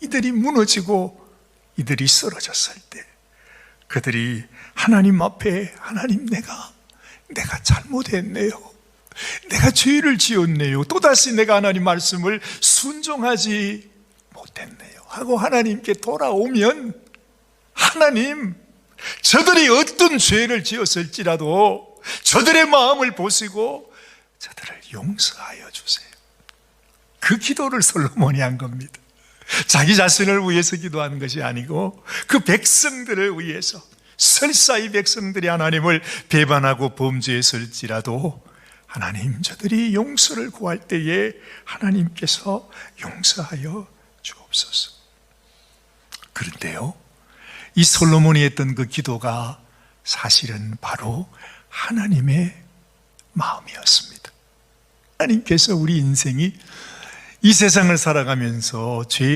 이들이 무너지고 이들이 쓰러졌을 때 그들이 하나님 앞에 하나님 내가 내가 잘못했네요. 내가 죄를 지었네요. 또다시 내가 하나님 말씀을 순종하지 못했네요. 하고 하나님께 돌아오면 하나님 저들이 어떤 죄를 지었을지라도 저들의 마음을 보시고 저들을 용서하여 주세요. 그 기도를 솔로몬이 한 겁니다. 자기 자신을 위해서 기도하는 것이 아니고 그 백성들을 위해서 설사 이 백성들이 하나님을 배반하고 범죄했을지라도 하나님 저들이 용서를 구할 때에 하나님께서 용서하여 주옵소서. 그런데요, 이 솔로몬이 했던 그 기도가 사실은 바로 하나님의 마음이었습니다. 하나님께서 우리 인생이 이 세상을 살아가면서 죄